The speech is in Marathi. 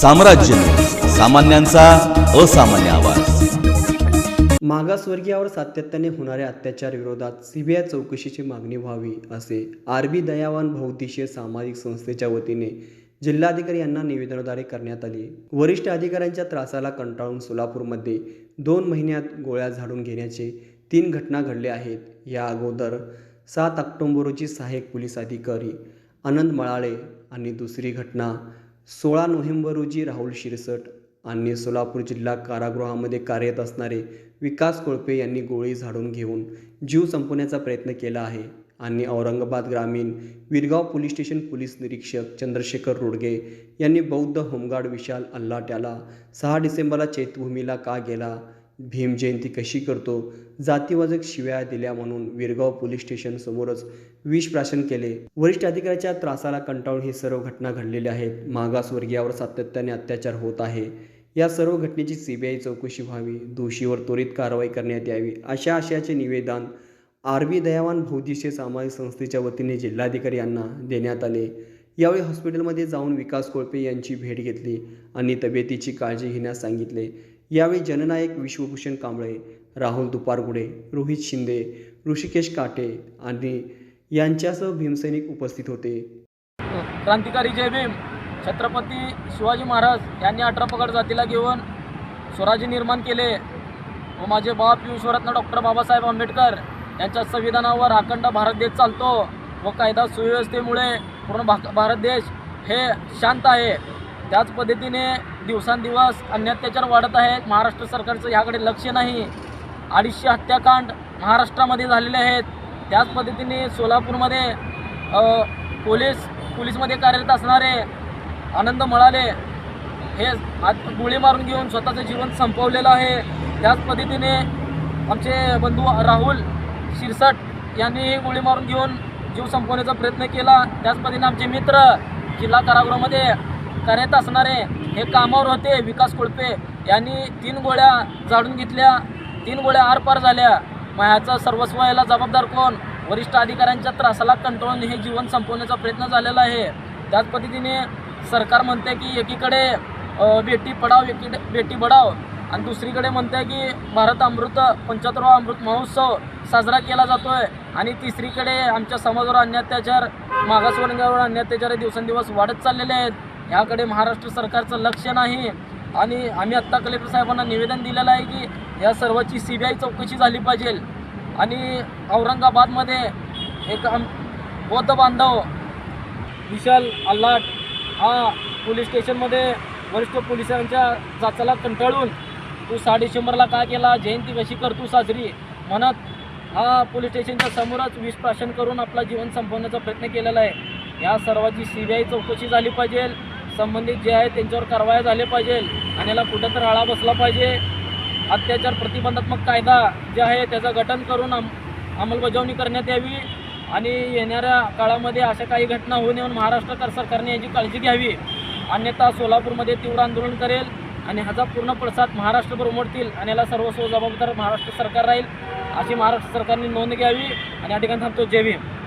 साम्राज्य. सामान्यांचा असामान्य आवाज. मागासवर्गीयावर सातत्याने होणाऱ्या अत्याचार विरोधात सीबीआय चौकशीची मागणी व्हावी असे आरबी दयावान बहुउद्देशीय सामाजिक संस्थेच्या वतीने जिल्हाधिकारी यांना निवेदनाद्वारे करण्यात आली. वरिष्ठ अधिकाऱ्यांच्या त्रासाला कंटाळून सोलापूरमध्ये दोन महिन्यात गोळ्या झाडून घेण्याचे तीन घटना घडल्या आहेत. या अगोदर सात ऑक्टोंबर रोजी सहाय्यक पोलीस अधिकारी आनंद मळाळे आणि दुसरी घटना सोळा नोव्हेंबर रोजी राहुल शिरसट आणि सोलापूर जिल्हा कारागृहामध्ये कार्यरत असणारे विकास कोळपे यांनी गोळी झाडून घेऊन जीव संपवण्याचा प्रयत्न केला आहे आणि औरंगाबाद ग्रामीण विरगाव पोलीस स्टेशन पोलीस निरीक्षक चंद्रशेखर रोडगे यांनी बौद्ध होमगार्ड विशाल अल्लाट्याला सहा डिसेंबरला चैतभूमीला का गेला? भीम जयंती कशी करतो? जातीवाचक शिव्या दिल्या म्हणून विरगाव पोलीस स्टेशन समोरच विष प्राशन केले. वरिष्ठ अधिकाऱ्याच्या त्रासाला कंटाळून ही सर्व घटना घडलेल्या आहेत. मागासवर्गीयावर सातत्याने अत्याचार होत आहे. या सर्व घटनेची सीबीआय चौकशी व्हावी दोषीवर त्वरित कारवाई करण्यात यावी अशा आशयाचे निवेदन आर बी दयावान बहुद्देशीय सामाजिक संस्थेच्या वतीने जिल्हाधिकारी यांना देण्यात आले. यावेळी हॉस्पिटलमध्ये जाऊन विकास कोळपे यांची भेट घेतली आणि तब्येतीची काळजी घेण्यास सांगितले. यावेळी जननायक विश्वभूषण कांबळे राहुल दुपारगुडे रोहित शिंदे ऋषिकेश काटे आणि यांच्यासह भीमसैनिक उपस्थित होते. क्रांतिकारी जय भीम. छत्रपती शिवाजी महाराज यांनी अठरा पगड जातीला घेऊन स्वराज्य निर्माण केले व माझे बाप विश्वरत्न डॉक्टर बाबासाहेब आंबेडकर यांच्या संविधानावर अखंड भारत देश चालतो व कायदा सुव्यवस्थेमुळे पूर्ण भा भारत देश हे शांत आहे. त्याच पद्धतीने दिवसांदिवस अन्यात्याचार वाढत आहेत महाराष्ट्र सरकारचं ह्याकडे लक्ष नाही. अडीचशे हत्याकांड महाराष्ट्रामध्ये झालेले आहेत. त्याच पद्धतीने सोलापूरमध्ये पोलीस पोलीसमध्ये कार्यरत असणारे आनंद मळाले हे आत गोळी मारून घेऊन स्वतःचं जीवन संपवलेलं आहे. त्याच पद्धतीने आमचे बंधू राहुल शिरसट यांनी गोळी मारून घेऊन जीव संपवण्याचा प्रयत्न केला. त्याच पद्धतीने आमचे मित्र जिल्हा कारागृहामध्ये कार्यरत असणारे हे कामावर होते विकास कोळपे. यांनी तीन गोळ्या जाडून घेतल्या. तीन गोळ्या आरपार झाल्या. मग ह्याचा सर्वस्व याला जबाबदार कोण? वरिष्ठ अधिकाऱ्यांच्या त्रासाला कंटाळून हे जीवन संपवण्याचा प्रयत्न झालेला आहे. त्याच पद्धतीने सरकार म्हणते की एकीकडे बेटी पढाव एकी बेटी बढाव. आणि दुसरीकडे म्हणते की भारत अमृत पंच्याहत्तरवा अमृत महोत्सव साजरा केला जातो आहे आणि तिसरीकडे आमच्या समाजावर अन्यात्याचार मागासवर्गावर अन्यात्याचार दिवसेंदिवस वाढत चाललेले आहेत. याकडे महाराष्ट्र सरकारचं लक्ष नाही. आणि आम्ही आत्ता कलेक्टर साहेबांना निवेदन दिलेलं आहे की या सर्वाची सी बी आय चौकशी झाली पाहिजे. आणि औरंगाबादमध्ये एक आम बौद्ध बांधव विशाल अल्लाट हा पोलीस स्टेशनमध्ये वरिष्ठ पोलिसांच्या जाचाला कंटाळून तू सहा डिसेंबरला काय केला? जयंती कशी करतो साजरी? म्हणत हा पोलीस स्टेशनच्या समोरच विष प्राशन करून आपला जीवन संपवण्याचा प्रयत्न केलेला आहे. या सर्वाची सी बी आय चौकशी झाली पाहिजे. संबंधित जे आहे त्यांच्यावर कारवाया झाल्या पाहिजे आणि याला कुठं तर आळा बसला पाहिजे. अत्याचार प्रतिबंधात्मक कायदा जे आहे त्याचं गठन करून अंम अंमलबजावणी करण्यात यावी आणि येणाऱ्या काळामध्ये अशा काही घटना होऊ नये महाराष्ट्र कर- सरकारने याची काळजी घ्यावी. अन्यथा सोलापूरमध्ये तीव्र आंदोलन करेल आणि ह्याचा पूर्ण पडसाद महाराष्ट्रभर उमटतील आणि याला सर्वस्व जबाबदार महाराष्ट्र सरकार राहील अशी महाराष्ट्र सरकारने नोंद घ्यावी. आणि या ठिकाणी थांबतो. जय भीम.